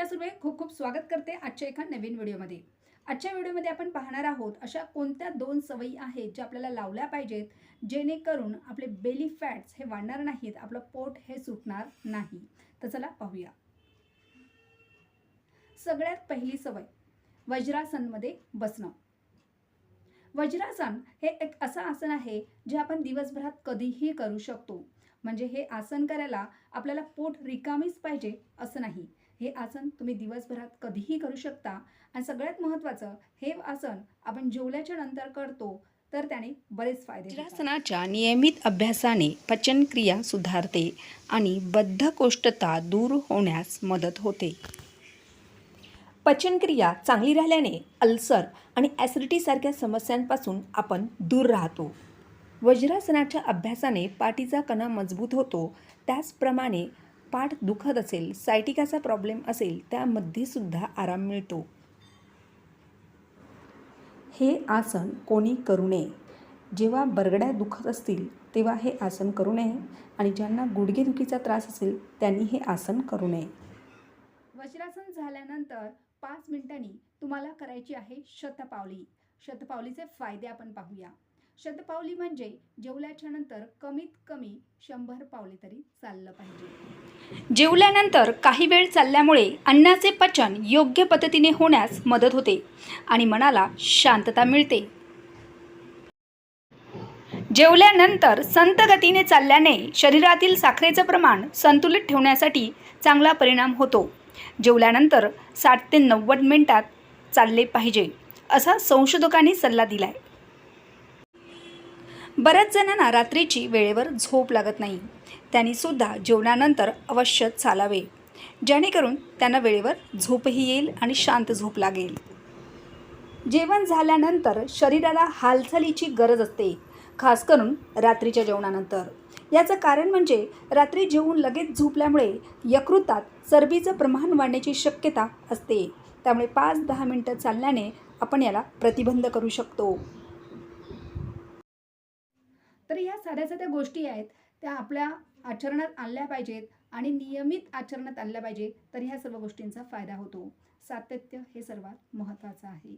मी सुर्वे खूप खूप स्वागत करते आजच्या एका नवीन व्हिडिओमध्ये. आजच्या व्हिडिओमध्ये आपण पाहणार आहोत अशा कोणत्या दोन सवयी आहेत ज्या आपल्याला लावल्या पाहिजेत जेणेकरून आपले बेली फॅट्स हे वाढणार नाहीत आपलं पोट हे सुटणार नाही. तर चला पाहूया. सगळ्यात पहिली सवय वज्रासनमध्ये बसणं. वज्रासन हे एक असं आसन आहे जे आपण दिवसभरात कधीही करू शकतो. म्हणजे हे आसन करायला आपल्याला पोट रिकामीच पाहिजे असं नाही. हे आसन तुम्ही दिवसभरात कधीही करू शकता. आणि सगळ्यात महत्त्वाचं हे आसन आपण जेवल्याच्या नंतर करतो तर त्याने बरेच फायदे होतात. वज्रासनाच्या नियमित अभ्यासाने पचनक्रिया सुधारते आणि बद्धकोष्ठता दूर होण्यास मदत होते. पचनक्रिया चांगली राहिल्याने अल्सर आणि ॲसिडिटीसारख्या समस्यांपासून आपण दूर राहतो. वज्रासनाच्या अभ्यासाने पाठीचा कणा मजबूत होतो. त्याचप्रमाणे पाठ दुखत असेल सायटिकाचा प्रॉब्लेम असेल त्यामध्ये सुद्धा आराम मिळतो. हे आसन कोणी करू नये. जेव्हा बरगड्या दुखत असतील तेव्हा हे आसन करू नये आणि ज्यांना गुडघेदुखीचा त्रास असेल त्यांनी हे आसन करू नये. वज्रासन झाल्यानंतर पाच मिनिटांनी तुम्हाला करायची आहे शतपावली. शतपावलीचे फायदे आपण पाहूया. शतपावली म्हणजे जेवल्याच्या नंतर कमीत कमी शंभर पावले तरी चाललं पाहिजे. जेवल्यानंतर काही वेळ चालल्यामुळे अन्नाचे पचन योग्य पद्धतीने होण्यास मदत होते आणि मनाला शांतता मिळते. जेवल्यानंतर संत गतीने चालल्याने शरीरातील साखरेचं प्रमाण संतुलित ठेवण्यासाठी चांगला परिणाम होतो. जेवल्यानंतर साठ ते नव्वद मिनिटात चालले पाहिजे असा संशोधकांनी सल्ला दिलाय. बऱ्याच जणांना रात्रीची वेळेवर झोप लागत नाही. त्यांनीसुद्धा जेवणानंतर अवश्य चालावे. जेणेकरून त्यांना वेळेवर झोपही येईल आणि शांत झोप लागेल. जेवण झाल्यानंतर शरीराला हालचालीची गरज असते खास करून रात्रीच्या जेवणानंतर. याचं कारण म्हणजे रात्री जेवून लगेच झोपल्यामुळे यकृतात चरबीचं प्रमाण वाढण्याची शक्यता असते. त्यामुळे पाच दहा मिनटं चालल्याने आपण याला प्रतिबंध करू शकतो. तर ह्या साध्या साध्या गोष्टी आहेत त्या आपल्या आचरणात आणल्या पाहिजेत आणि नियमित आचरणात आणल्या पाहिजे तर ह्या सर्व गोष्टींचा फायदा होतो. सातत्य हे सर्वात महत्त्वाचं आहे.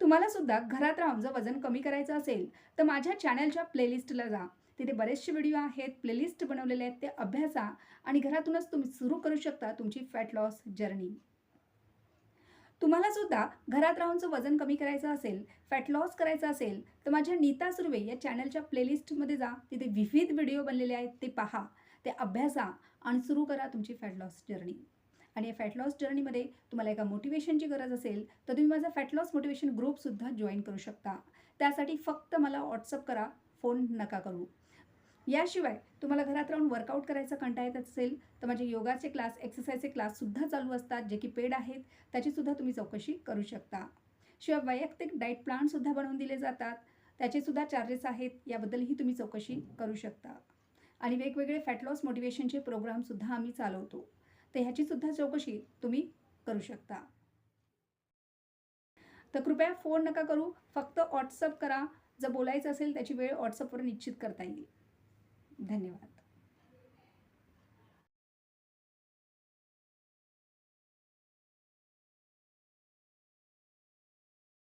तुम्हाला सुद्धा घरात राहून जर वजन कमी करायचं असेल तर माझ्या चॅनलच्या प्लेलिस्टला जा. तिथे बरेचसे व्हिडिओ आहेत प्लेलिस्ट बनवलेले आहेत ते अभ्यासा आणि घरातूनच तुम्ही सुरू करू शकता तुमची फॅट लॉस जर्नी तुम्हाला सुद्धा घरात राहून जर वजन कमी करायचं असेल फॅट लॉस करायचं असेल तर माझ्या नीता सुर्वे या चॅनलच्या प्लेलिस्टमध्ये जा. तिथे विविध व्हिडिओ बनलेले आहेत ते पहा. ते अभ्यासा आणि सुरू करा तुमची फॅट लॉस जर्नी आणि या फॅट लॉस जर्नीमध्ये तुम्हाला एका मोटिवेशनची गरज असेल तर तुम्ही माझा फॅट लॉस मोटिवेशन ग्रुपसुद्धा जॉईन करू शकता. त्यासाठी फक्त मला व्हॉट्सअप करा फोन नका करू. याशिवाय तुम्हाला घरात राहून वर्कआउट करायचा कंटा येत असेल तर माझे योगाचे क्लास एक्सरसाइजचे क्लाससुद्धा चालू असतात जे की पेड आहेत त्याचीसुद्धा तुम्ही चौकशी करू शकता. शिवाय वैयक्तिक डाईट प्लॅनसुद्धा बनवून दिले जातात त्याचेसुद्धा चार्जेस आहेत याबद्दलही तुम्ही चौकशी करू शकता. आणि वेगवेगळे फॅट लॉस मोटिवेशनचे प्रोग्रामसुद्धा आम्ही चालवतो तर ह्याचीसुद्धा चौकशी तुम्ही करू शकता. तर कृपया फोन नका करू फक्त व्हॉट्सअप करा जर बोलायचं असेल त्याची वेळ व्हॉट्सअपवर निश्चित करता येईल. धन्यवाद.